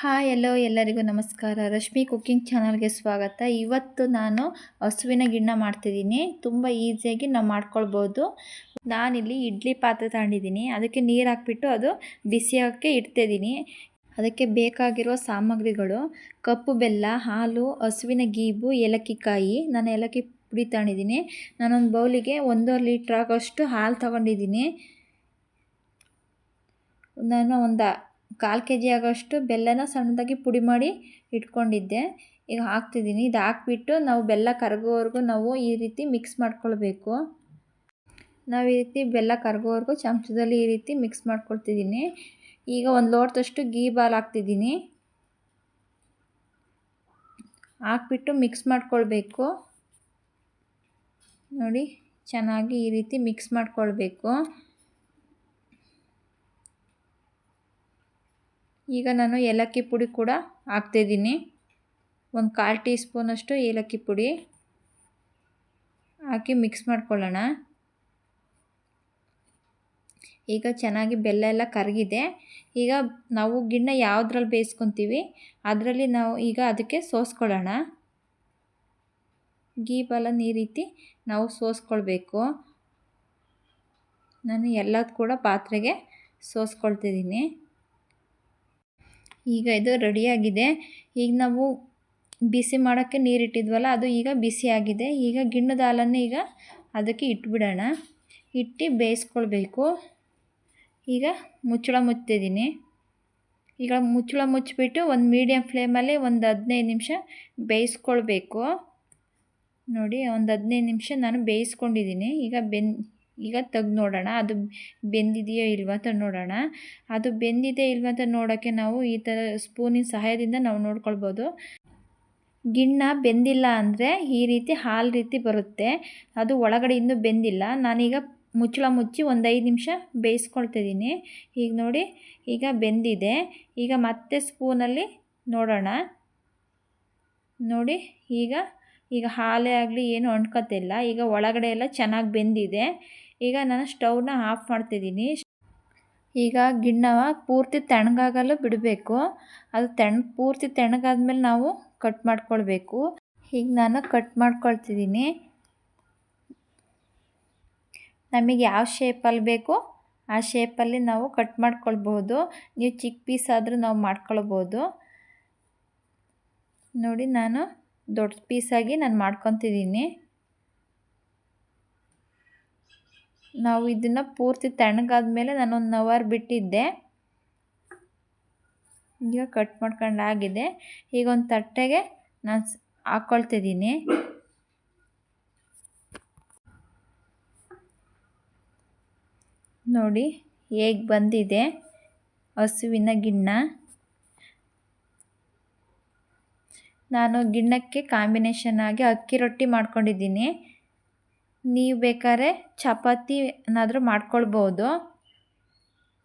Hi ಎಲ್ಲೋ ಎಲ್ಲರಿಗೂ ನಮಸ್ಕಾರ. Rashmi cooking ಚಾನಲ್ಗೆ ಸ್ವಾಗತ. ಇವತ್ತು ನಾನು ಹಸುವಿನ ಗಿಣ್ಣ ಮಾಡ್ತಿದ್ದೀನಿ. ತುಂಬ ಈಸಿಯಾಗಿ ನಾವು ಮಾಡ್ಕೊಳ್ಬೋದು. ನಾನಿಲ್ಲಿ ಇಡ್ಲಿ ಪಾತ್ರೆ ತಗೊಂಡಿದ್ದೀನಿ. ಅದಕ್ಕೆ ನೀರು ಹಾಕ್ಬಿಟ್ಟು ಅದು ಬಿಸಿಯೋಕ್ಕೆ ಇಡ್ತಿದ್ದೀನಿ. ಅದಕ್ಕೆ ಬೇಕಾಗಿರುವ ಸಾಮಗ್ರಿಗಳು, ಕಪ್ಪು ಬೆಲ್ಲ, ಹಾಲು, ಹಸುವಿನ ಗೀಬು ಏಲಕ್ಕಿ ಕಾಯಿ ನಾನು ಏಲಕ್ಕಿ ಪುಡಿ ತಗೊಂಡಿದ್ದೀನಿ. ನಾನೊಂದು ಬೌಲಿಗೆ ಒಂದೂವರೆ ಲೀಟ್ರ್ ಆಗೋಷ್ಟು ಹಾಲು ತಗೊಂಡಿದ್ದೀನಿ. ನಾನು ಒಂದು ಕಾಲು ಕೆ ಜಿ ಆಗೋಷ್ಟು ಬೆಲ್ಲನ ಸಣ್ಣದಾಗಿ ಪುಡಿ ಮಾಡಿ ಇಟ್ಕೊಂಡಿದ್ದೆ. ಈಗ ಹಾಕ್ತಿದ್ದೀನಿ. ಇದು ಹಾಕ್ಬಿಟ್ಟು ನಾವು ಬೆಲ್ಲ ಕರಗೋವರೆಗೂ ನಾವು ಈ ರೀತಿ ಮಿಕ್ಸ್ ಮಾಡ್ಕೊಳ್ಬೇಕು. ನಾವು ಈ ರೀತಿ ಬೆಲ್ಲ ಕರಗೋವರೆಗೂ ಚಮಚದಲ್ಲಿ ಈ ರೀತಿ ಮಿಕ್ಸ್ ಮಾಡ್ಕೊಳ್ತಿದ್ದೀನಿ. ಈಗ ಒಂದು ಲೋಟದಷ್ಟು ಗೀ ಬಾಲ್ ಹಾಕ್ತಿದ್ದೀನಿ. ಹಾಕ್ಬಿಟ್ಟು ಮಿಕ್ಸ್ ಮಾಡ್ಕೊಳ್ಬೇಕು. ನೋಡಿ, ಚೆನ್ನಾಗಿ ಈ ರೀತಿ ಮಿಕ್ಸ್ ಮಾಡ್ಕೊಳ್ಬೇಕು. ಈಗ ನಾನು ಏಲಕ್ಕಿ ಪುಡಿ ಕೂಡ ಹಾಕ್ತಿದ್ದೀನಿ. ಒಂದು ಕಾಲು ಟೀ ಸ್ಪೂನಷ್ಟು ಏಲಕ್ಕಿ ಪುಡಿ ಹಾಕಿ ಮಿಕ್ಸ್ ಮಾಡ್ಕೊಳ್ಳೋಣ. ಈಗ ಚೆನ್ನಾಗಿ ಬೆಲ್ಲ ಎಲ್ಲ ಕರಗಿದೆ. ಈಗ ನಾವು ಗಿಣ್ಣ ಯಾವುದ್ರಲ್ಲಿ ಬೇಯಿಸ್ಕೊತೀವಿ? ಅದರಲ್ಲಿ ನಾವು ಈಗ ಅದಕ್ಕೆ ಸೋಸ್ಕೊಳ್ಳೋಣ. ಗೀ ಬಲ ಈ ರೀತಿ ನಾವು ಸೋಸ್ಕೊಳ್ಬೇಕು. ನಾನು ಎಲ್ಲದು ಕೂಡ ಪಾತ್ರೆಗೆ ಸೋಸ್ಕೊಳ್ತಿದ್ದೀನಿ. ಈಗ ಇದು ರೆಡಿಯಾಗಿದೆ ಈಗ ನಾವು ಬಿಸಿ ಮಾಡೋಕ್ಕೆ ನೀರಿಟ್ಟಿದ್ವಲ್ಲ ಅದು ಈಗ ಬಿಸಿಯಾಗಿದೆ ಈಗ ಗಿಣ್ಣದ ಹಾಲನ್ನು ಈಗ ಅದಕ್ಕೆ ಇಟ್ಬಿಡೋಣ. ಇಟ್ಟು ಬೇಯಿಸ್ಕೊಳ್ಬೇಕು. ಈಗ ಮುಚ್ಚಳ ಮುಚ್ತಿದ್ದೀನಿ ಈಗ ಮುಚ್ಚಳ ಮುಚ್ಚಿಬಿಟ್ಟು ಒಂದು ಮೀಡಿಯಮ್ ಫ್ಲೇಮಲ್ಲಿ ಒಂದು ಹದಿನೈದು ನಿಮಿಷ ಬೇಯಿಸ್ಕೊಳ್ಬೇಕು. ನೋಡಿ, ಒಂದು ಹದಿನೈದು ನಿಮಿಷ ನಾನು ಬೇಯಿಸ್ಕೊಂಡಿದ್ದೀನಿ. ಈಗ ಬೆನ್ ಈಗ ತೆಗ್ದು ನೋಡೋಣ. ಅದು ಬೆಂದಿದೆಯೋ ಇಲ್ವ ಅಂತ ನೋಡೋಣ. ಅದು ಬೆಂದಿದೆ ಇಲ್ವ ಅಂತ ನೋಡೋಕ್ಕೆ ನಾವು ಈ ಥರ ಸ್ಪೂನಿನ ಸಹಾಯದಿಂದ ನಾವು ನೋಡ್ಕೊಳ್ಬೋದು. ಗಿಣ್ಣ ಬೆಂದಿಲ್ಲ ಅಂದರೆ ಈ ರೀತಿ ಹಾಲು ರೀತಿ ಬರುತ್ತೆ. ಅದು ಒಳಗಡೆ ಇನ್ನೂ ಬೆಂದಿಲ್ಲ. ನಾನೀಗ ಮುಚ್ಚಳ ಮುಚ್ಚಿ ಒಂದು ಐದು ನಿಮಿಷ ಬೇಯಿಸ್ಕೊಳ್ತಿದ್ದೀನಿ ಈಗ ನೋಡಿ, ಈಗ ಬೆಂದಿದೆ. ಈಗ ಮತ್ತೆ ಸ್ಪೂನಲ್ಲಿ ನೋಡೋಣ. ನೋಡಿ, ಈಗ ಈಗ ಹಾಲೇ ಆಗಲಿ ಏನು ಅಂಟ್ಕೊತಿಲ್ಲ. ಈಗ ಒಳಗಡೆ ಎಲ್ಲ ಚೆನ್ನಾಗಿ ಬೆಂದಿದೆ. ಈಗ ನಾನು ಸ್ಟೌವ್ನ ಆಫ್ ಮಾಡ್ತಿದ್ದೀನಿ. ಈಗ ಗಿಣ್ಣವ ಪೂರ್ತಿ ತಣ್ಣಗಾಗಲು ಬಿಡಬೇಕು. ಅದು ತಣ್ಣ ಪೂರ್ತಿ ತಣ್ಣಗಾದ್ಮೇಲೆ ನಾವು ಕಟ್ ಮಾಡ್ಕೊಳ್ಬೇಕು. ಈಗ ನಾನು ಕಟ್ ಮಾಡ್ಕೊಳ್ತಿದ್ದೀನಿ. ನಮಗೆ ಯಾವ ಶೇಪಲ್ಲಿ ಬೇಕು ಆ ಶೇಪಲ್ಲಿ ನಾವು ಕಟ್ ಮಾಡ್ಕೊಳ್ಬೋದು ನೀವು ಚಿಕ್ಕ ಪೀಸ್ ಆದರೂ ನಾವು ಮಾಡ್ಕೊಳ್ಬೋದು ನೋಡಿ, ನಾನು ದೊಡ್ಡ ಪೀಸಾಗಿ ನಾನು ಮಾಡ್ಕೊತಿದ್ದೀನಿ. ನಾವು ಇದನ್ನು ಪೂರ್ತಿ ತಣ್ಣಗಾದ ಮೇಲೆ ಒಂದು ಅವರ್ ಬಿಟ್ಟಿದ್ದೆ. ಈಗ ಕಟ್ ಮಾಡ್ಕೊಂಡು ಆಗಿದೆ ಈಗ ಒಂದು ತಟ್ಟೆಗೆ ನಾನು ಹಾಕ್ಕೊಳ್ತಿದ್ದೀನಿ ನೋಡಿ ಹೇಗೆ ಬಂದಿದೆ ಹಸುವಿನ ಗಿಣ್ಣ. ನಾನು ಗಿಣ್ಣಕ್ಕೆ ಕಾಂಬಿನೇಷನ್ ಆಗಿ ಅಕ್ಕಿ ರೊಟ್ಟಿ ಮಾಡ್ಕೊಂಡಿದ್ದೀನಿ. ನೀವು ಬೇಕಾದ್ರೆ ಚಪಾತಿ ಏನಾದರೂ ಮಾಡ್ಕೊಳ್ಬೋದು.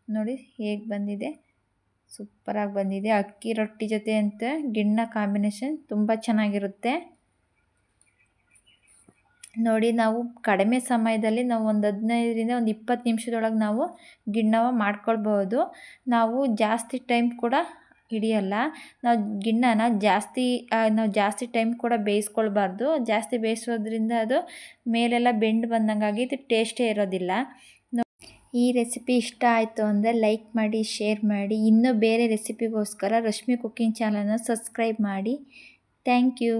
ನೋಡಿ ಹೇಗೆ ಬಂದಿದೆ. ಸೂಪರಾಗಿ ಬಂದಿದೆ. ಅಕ್ಕಿ ರೊಟ್ಟಿ ಜೊತೆ ಅಂತ ಗಿಣ್ಣ ಕಾಂಬಿನೇಷನ್ ತುಂಬ ಚೆನ್ನಾಗಿರುತ್ತೆ. ನೋಡಿ ನಾವು ಕಡಿಮೆ ಸಮಯದಲ್ಲಿ ನಾವು ಒಂದು ಹದಿನೈದರಿಂದ ಒಂದು ಇಪ್ಪತ್ತು ನಿಮಿಷದೊಳಗೆ ನಾವು ಗಿಣ್ಣವ ಮಾಡ್ಕೊಳ್ಬೋದು. ನಾವು ಜಾಸ್ತಿ ಟೈಮ್ ಕೂಡ ಹಿಡಿಯಲ್ಲ. ನಾವು ಗಿಣ್ಣನ ಜಾಸ್ತಿ ನಾವು ಜಾಸ್ತಿ ಟೈಮ್ ಕೂಡ ಬೇಯಿಸ್ಕೊಳ್ಬಾರ್ದು. ಜಾಸ್ತಿ ಬೇಯಿಸೋದ್ರಿಂದ ಅದು ಮೇಲೆಲ್ಲ ಬೆಂಡ್ ಬಂದಂಗಾಗಿ ಇದು ಟೇಸ್ಟೇ ಇರೋದಿಲ್ಲ. ಈ ರೆಸಿಪಿ ಇಷ್ಟ ಆಯಿತು ಅಂದರೆ ಲೈಕ್ ಮಾಡಿ, ಶೇರ್ ಮಾಡಿ. ಇನ್ನೂ ಬೇರೆ ರೆಸಿಪಿಗೋಸ್ಕರ ರಶ್ಮಿ ಕುಕ್ಕಿಂಗ್ ಚಾನಲನ್ನು ಸಬ್ಸ್ಕ್ರೈಬ್ ಮಾಡಿ. Thank you.